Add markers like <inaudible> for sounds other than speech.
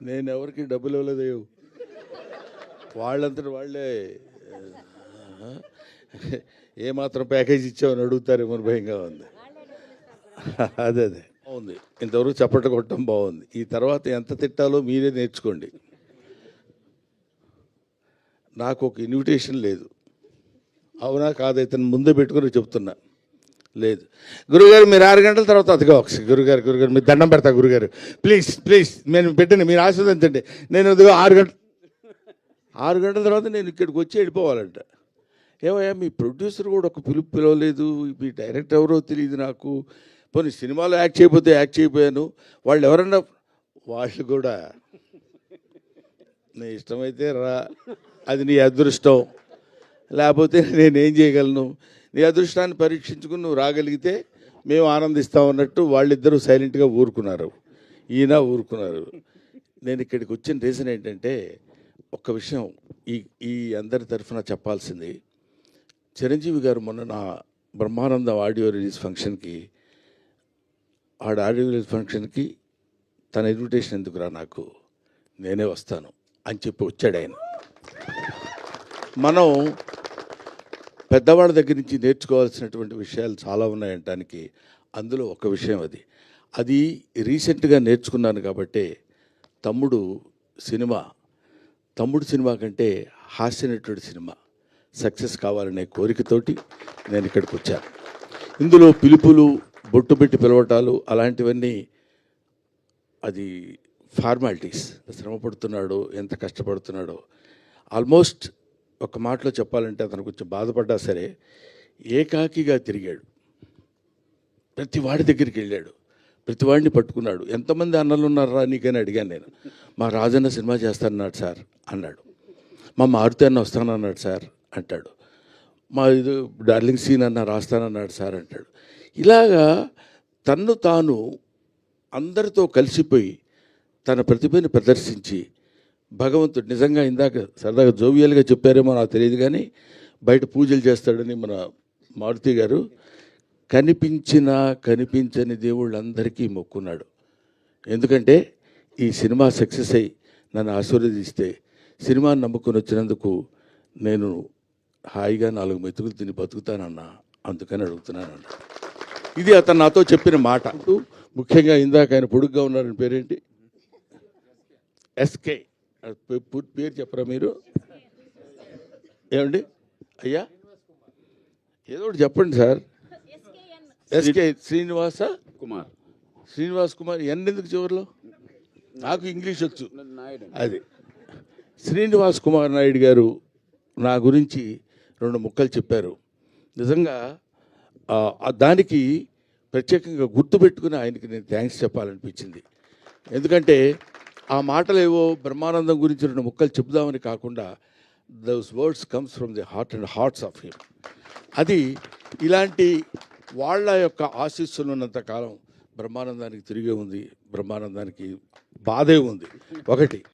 నేను ఎవరికి డబ్బులు ఇవ్వలేదు వాళ్ళంతటి వాళ్ళే ఏమాత్రం ఏ మాత్రం ప్యాకేజ్ ఇచ్చామని అడుగుతారేమో భయంగా ఉంది. అదే అదే. బాగుంది. ఇంతవరకు చప్పట కొట్టడం బాగుంది. ఈ తర్వాత ఎంత తిట్టాలో మీరే నేర్చుకోండి. నాకు ఒక ఇన్విటేషన్ లేదు. అవునా కాదు? ఇతను ముందే పెట్టుకుని చెప్తున్నా. లేదు. గురుగారు మీరు ఆరు గంటల తర్వాత అదిగో ఒకసారి గురుగారు గురుగారు మీరు దండం పెడతా గురుగారు. ప్లీజ్ ప్లీజ్ నేను పెట్టండి మీరు ఆశీర్వదించండి. నేను అదిగో ఆరు గంటల ఆరు గంటల తర్వాత నేను ఇక్కడికి వచ్చి వెళ్ళిపోవాలంట. ఏమయ్యా మీ ప్రొడ్యూసర్ కూడా ఒక పిలుపు పిలవలేదు మీ డైరెక్టర్ ఎవరో తెలియదు నాకు. పోనీ సినిమాలో యాక్ట్ చేయకపోతే యాక్ట్ చేయకపోయాను. వాళ్ళు ఎవరన్నా వాళ్ళు కూడా నీ ఇష్టమైతే రా అది నీ అదృష్టం. లేకపోతే <laughs> నేనేం చేయగలను? నీ అదృష్టాన్ని పరీక్షించుకుని నువ్వు రాగలిగితే మేము ఆనందిస్తాం అన్నట్టు వాళ్ళిద్దరూ సైలెంట్గా ఊరుకున్నారు. ఈయన ఊరుకున్నారు. నేను ఇక్కడికి వచ్చిన రీజన్ ఏంటంటే ఒక్క విషయం ఈ ఈ అందరి తరఫున చెప్పాల్సింది. చిరంజీవి గారు మొన్న నా బ్రహ్మానందం ఆడియో రిలీజ్ ఫంక్షన్కి ఆడ ఆడియో రిలీజ్ ఫంక్షన్కి తన ఇన్విటేషన్ ఎందుకురా నాకు? నేనే వస్తాను అని చెప్పి వచ్చాడు ఆయన. మనం పెద్దవాళ్ళ దగ్గర నుంచి నేర్చుకోవాల్సినటువంటి విషయాలు చాలా ఉన్నాయంటానికి అందులో ఒక విషయం అది. అది రీసెంట్గా నేర్చుకున్నాను కాబట్టి తమ్ముడు సినిమా తమ్ముడు సినిమా కంటే హాస్యనటుడి సినిమా సక్సెస్ కావాలనే కోరికతోటి నేను ఇక్కడికి వచ్చాను. ఇందులో పిలుపులు బొట్టు పెట్టి పిలవటాలు అలాంటివన్నీ అది ఫార్మాలిటీస్. శ్రమ పడుతున్నాడో ఎంత కష్టపడుతున్నాడో ఆల్మోస్ట్ ఒక మాటలో చెప్పాలంటే అతను కొంచెం బాధపడ్డా సరే ఏకాకిగా తిరిగాడు. ప్రతి వాడి దగ్గరికి వెళ్ళాడు. ప్రతి వాడిని పట్టుకున్నాడు. ఎంతమంది అన్నలు ఉన్నారా నీకని అడిగాను నేను. మా రాజన్న సినిమా చేస్తానన్నాడు సార్ అన్నాడు. మా మారుతి అన్న వస్తానన్నాడు సార్ అంటాడు. మా ఇది డార్లింగ్ సీన్ అన్న రాస్తానన్నాడు సార్ అంటాడు. ఇలాగా తన్ను తాను అందరితో కలిసిపోయి తన ప్రతిభని ప్రదర్శించి భగవంతుడు నిజంగా ఇందాక సరదాగా జోవియల్గా చెప్పారేమో నాకు తెలియదు కానీ బయట పూజలు చేస్తాడని మన మారుతి గారు కనిపించిన కనిపించని దేవుళ్ళందరికీ మొక్కున్నాడు. ఎందుకంటే ఈ సినిమా సక్సెస్ అయ్యి నన్ను ఆశీర్వదిస్తే సినిమాని నమ్ముకొని వచ్చినందుకు నేను హాయిగా నాలుగు మెతుకులు తిని బతుకుతానన్నా అందుకని అడుగుతున్నానన్నా. ఇది అతను నాతో చెప్పిన మాట. ముఖ్యంగా ఇందాక ఆయన పొడుగ్గా ఉన్నారని పేరేంటి? ఎస్కే. పూర్తి పేరు చెప్పరా మీరు? ఏమండి? అయ్యా? ఏదో ఒకటి చెప్పండి sir. S K Srinivasa? Kumar. Srinivas Kumar N ఎందుకు చివరిలో? నాకు ఇంగ్లీష్ వచ్చు. నాయుడు. అది. శ్రీనివాస్ కుమార్ నాయుడు గారు నా గురించి రెండు ముక్కలు చెప్పారు. నిజంగా దానికి ప్రత్యేకంగా గుర్తుపెట్టుకుని ఆయనకి నేను థ్యాంక్స్ చెప్పాలనిపించింది. ఎందుకంటే ఆ మాటలు ఏవో బ్రహ్మానందం గురించి రెండు ముక్కలు చెబుదామని కాకుండా those words comes from the heart and hearts of him అది ఇలాంటి వాళ్ళ యొక్క ఆశీస్సులు ఉన్నంతకాలం బ్రహ్మానందానికి తిరిగే ఉంది బ్రహ్మానందానికి బాధే ఉంది. ఒకటి